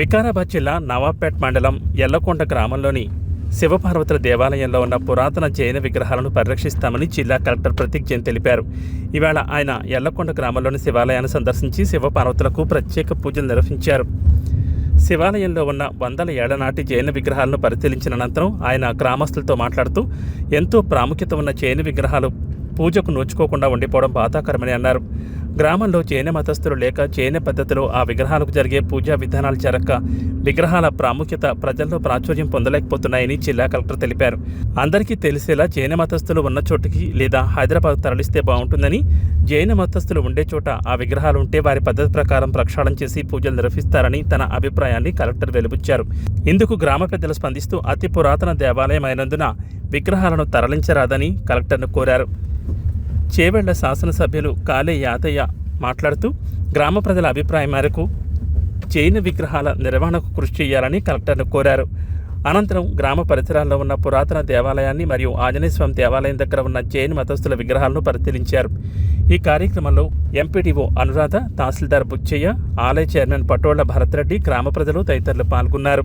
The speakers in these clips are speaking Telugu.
వికారాబాద్ జిల్లా నవాబ్పేట్ మండలం ఎల్లకొండ గ్రామంలోని శివపార్వతుల దేవాలయంలో ఉన్న పురాతన జైన విగ్రహాలను పరిరక్షిస్తామని జిల్లా కలెక్టర్ ప్రతీక్ జైన్ తెలిపారు. ఇవాళ ఆయన ఎల్లకొండ గ్రామంలోని శివాలయాన్ని సందర్శించి శివపార్వతులకు ప్రత్యేక పూజలు నిర్వహించారు. శివాలయంలో ఉన్న వందల ఏళ్ళ నాటి జైన విగ్రహాలను పరిశీలించిన అనంతరం ఆయన గ్రామస్తులతో మాట్లాడుతూ ఎంతో ప్రాముఖ్యత ఉన్న జైన విగ్రహాలు పూజకు నోచుకోకుండా ఉండిపోవడం బాధాకరమని అన్నారు. గ్రామంలో జైన మతస్థులు లేక జైన పద్ధతిలో ఆ విగ్రహాలకు జరిగే పూజా విధానాలు జరగక విగ్రహాల ప్రాముఖ్యత ప్రజల్లో ప్రాచుర్యం పొందలేకపోతున్నాయని జిల్లా కలెక్టర్ తెలిపారు. అందరికీ తెలిసేలా జైన మతస్థులు ఉన్న చోటికి లేదా హైదరాబాద్ తరలిస్తే బాగుంటుందని జైన మతస్థులు ఉండే చోట ఆ విగ్రహాలు ఉంటే వారి పద్ధతి ప్రకారం ప్రక్షాళన చేసి పూజలు నిర్వహిస్తారని తన అభిప్రాయాన్ని కలెక్టర్ వెలుబుచ్చారు. ఇందుకు గ్రామ పెద్దలు స్పందిస్తూ అతి పురాతన దేవాలయం అయినందున విగ్రహాలను తరలించరాదని కలెక్టర్ను కోరారు. చేవెళ్ళ శాసనసభ్యులు కాలే యాదయ్య మాట్లాడుతూ గ్రామ ప్రజల అభిప్రాయం మేరకు జైన విగ్రహాల నిర్వహణకు కృషి చేయాలని కలెక్టర్ను కోరారు. అనంతరం గ్రామ పరిసరాల్లో ఉన్న పురాతన దేవాలయాన్ని మరియు ఆంజనేయస్వామి దేవాలయం దగ్గర ఉన్న జైన్ మతస్థుల విగ్రహాలను పరిశీలించారు. ఈ కార్యక్రమంలో ఎంపీడీఓ అనురాధ తహసీల్దార్ బుచ్చయ్య ఆలయ చైర్మన్ పటోళ్ళ భరత్రెడ్డి గ్రామ ప్రజలు తదితరులు పాల్గొన్నారు.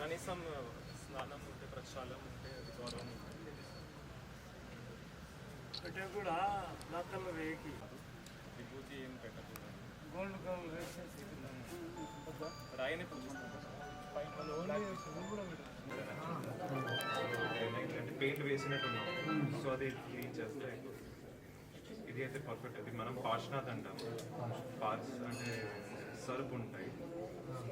కనీసం స్నానం ఉంటే ఉంటే గౌరవం విభూతి ఏం పెట్టకూడదు. రాయిని పెయింట్ వేసినట్టు ఉన్నాం సో అది క్లీన్ చేస్తే. ఇది అయితే పర్ఫెక్ట్ అది మనం పార్శ్నాథ్ అంటాం. పార్స్ అంటే సరుపు ఉంటాయి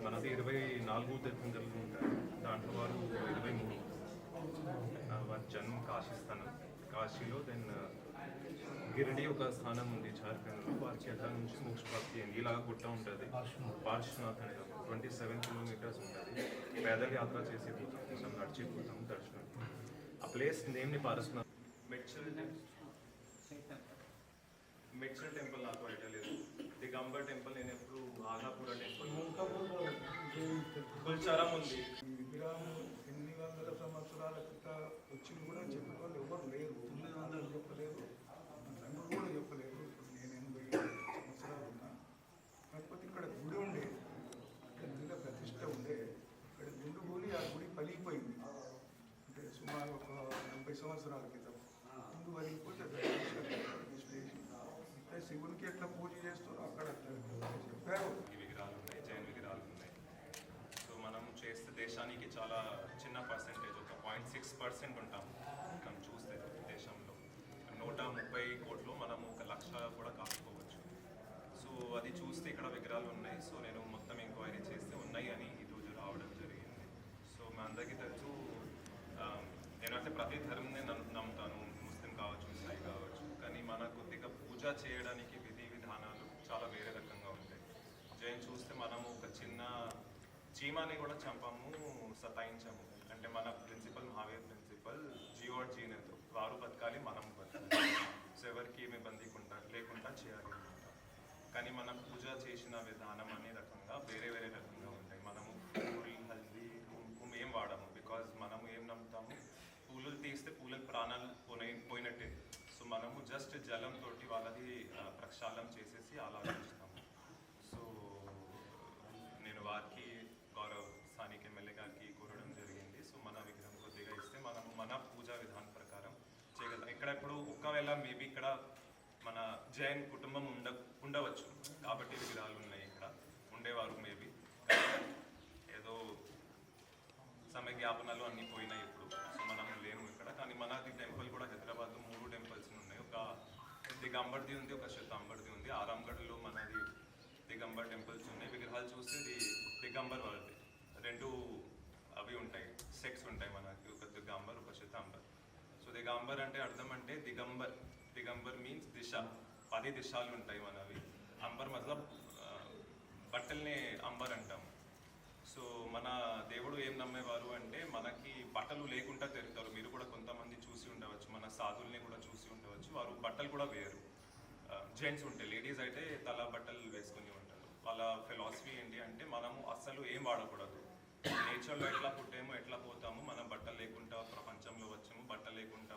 మనది ఇరవై నాలుగు తెప్పిందలు ఉంటాయి. దాంట్లో వారు ఇరవై మూడు. వారి జన్మ కాశీస్థానం. కాశీలో దెన్ గిరిడి ఒక స్థానం ఉంది జార్ఖండ్లో వారి చేత నుంచి మోక్షప్రాప్తి అయింది. ఇలాగ గుట్ట ఉంటుంది. పార్శ్వనాథ్ అంటాం ట్వంటీ సెవెన్ కిలోమీటర్స్ ఉంటుంది. పేదల యాత్ర చేసి పోతాం కొంచెం నడిచి పోతాం దర్శనం. ఆ ప్లేస్ నేమ్ని పార్శ్వనాథ్ మెడ్చల్ మెడ్చల్ టెంపుల్ నాకు ఐడియా లేదు. దిగంబర్ టెంపుల్ నేను ఎప్పుడు ఆగాపుర టెంపుల్ కుల్చారం ఉంది. విగ్రహం ఎన్ని వందల సంవత్సరాల క్రితం వచ్చింది కూడా చెప్పిన వాళ్ళు ఎవరు లేరు. తొమ్మిది వందలు. చెప్పలేరు తండ్రులు కూడా చెప్పలేరు ఇప్పుడు నేను ఎనభై సంవత్సరాలు ఉన్నా కాకపోతే ఇక్కడ గుడి ఉండే ఇక్కడ లింగ ప్రతిష్ట ఉండే ఇక్కడ గుండు కూలి ఆ గుడి పలిగిపోయింది అంటే సుమారు ఒక నలభై సంవత్సరాల క్రితం ముందు పలిగిపోతే దాన్ని తీసుకొని ప్రతిష్ఠ చేసి ఇక్కడ శివునికి ఎట్లా పూజ చేస్తారో అక్కడ అట్లా చెప్పారు ఈ విగ్రహాలు ఉన్నాయి జైన్ విగ్రహాలు ఉన్నాయి సో మనం చేస్తే దేశానికి చాలా చిన్న పర్సెంటేజ్ ఒక పాయింట్ సిక్స్ పర్సెంట్ ఉంటాం. మనం చూస్తే దేశంలో. నూట ముప్పై కోట్లు మనం ఒక లక్ష కూడా కాసుకోవచ్చు సో అది చూస్తే ఇక్కడ విగ్రహాలు ఉన్నాయి. సో నేను మొత్తం ఎంక్వైరీ చేస్తే ఉన్నాయి అని ఈరోజు రావడం జరిగింది. సో మా అందరికీ తెలుసు నేనైతే ప్రతి ధర్మని నమ్ముతాను. ముస్లిం కావచ్చు సాయి కావచ్చు. కానీ మన కొద్దిగా పూజ చేయడానికి విధి విధానాలు చాలా వేరే రకంగా ఉంటాయి. జైన్ చూస్తే మనము ఒక చిన్న చీమాని కూడా చంపాము సతాయించాము. అంటే మన ప్రిన్సిపల్ మహావీర్ ప్రిన్సిపల్ జియో జీనేతో వారు బతకాలి మనం బతకాలి. సో ఎవరికి ఏమి ఇబ్బంది లేకుండా చేయాలి అనమాట కానీ మనం పూజ చేసిన విధానం అనే రకంగా వేరే వేరే రకంగా ఉంటాయి. మనము పూరి హల్దీ కుంకుమ ఏం వాడము. బికాజ్ మనము ఏం నమ్ముతాము? పూలు తీస్తే పూల ప్రాణాలు పోయి పోయినట్టే. సో మనము జస్ట్ జలంతో వాళ్ళది ప్రక్షాళం ప్రక్షాళన చేసేసి అలాగే ఇక్కడ ఇప్పుడు ఒకవేళ మేబీ ఇక్కడ మన జైన్ కుటుంబం ఉండ ఉండవచ్చు. కాబట్టి విగ్రహాలు ఉన్నాయి ఇక్కడ. ఉండేవారు మేబీ. ఏదో సమయ జ్ఞాపనాలు అన్నీ పోయినాయి ఇప్పుడు. సో మనం లేము ఇక్కడ. కానీ మనది టెంపుల్ కూడా హైదరాబాద్లో మూడు టెంపుల్స్ ఉన్నాయి. ఒక దిగంబర్ది ఉంది ఒక శతాంబర్ది ఉంది. ఆరాంగఢ్లో మనది దిగంబర్ టెంపుల్స్ ఉన్నాయి. విగ్రహాలు చూస్తే ఇది దిగంబర్ వాళ్ళది. రెండు అవి ఉంటాయి. సెక్స్ ఉంటాయి మనకి ఒక దిగాంబర్ ఒక శతాంబర్. దిగాంబర్ అంటే అర్థం అంటే దిగంబర్. దిగంబర్ మీన్స్ దిశ. పది దిశాలు ఉంటాయి మనవి. అంబర్ మతలబ్ బట్టల్ని అంబర్ అంటాం. సో మన దేవుడు ఏం నమ్మేవారు అంటే మనకి బట్టలు లేకుండా తిరుగుతారు మీరు కూడా కొంతమంది చూసి ఉండవచ్చు. మన సాధుల్ని కూడా చూసి ఉండవచ్చు. వారు బట్టలు కూడా వేరు జెంట్స్ ఉంటే లేడీస్ అయితే తల బట్టలు వేసుకుని ఉంటారు. వాళ్ళ ఫిలాసఫీ ఏంటి అంటే మనము అస్సలు ఏం వాడకూడదు. నేచర్లో ఎట్లా పుట్టామో ఎట్లా పోతాము మనం బట్టలు లేకుండా ప్రపంచంలో వచ్చాము బట్టలు లేకుండా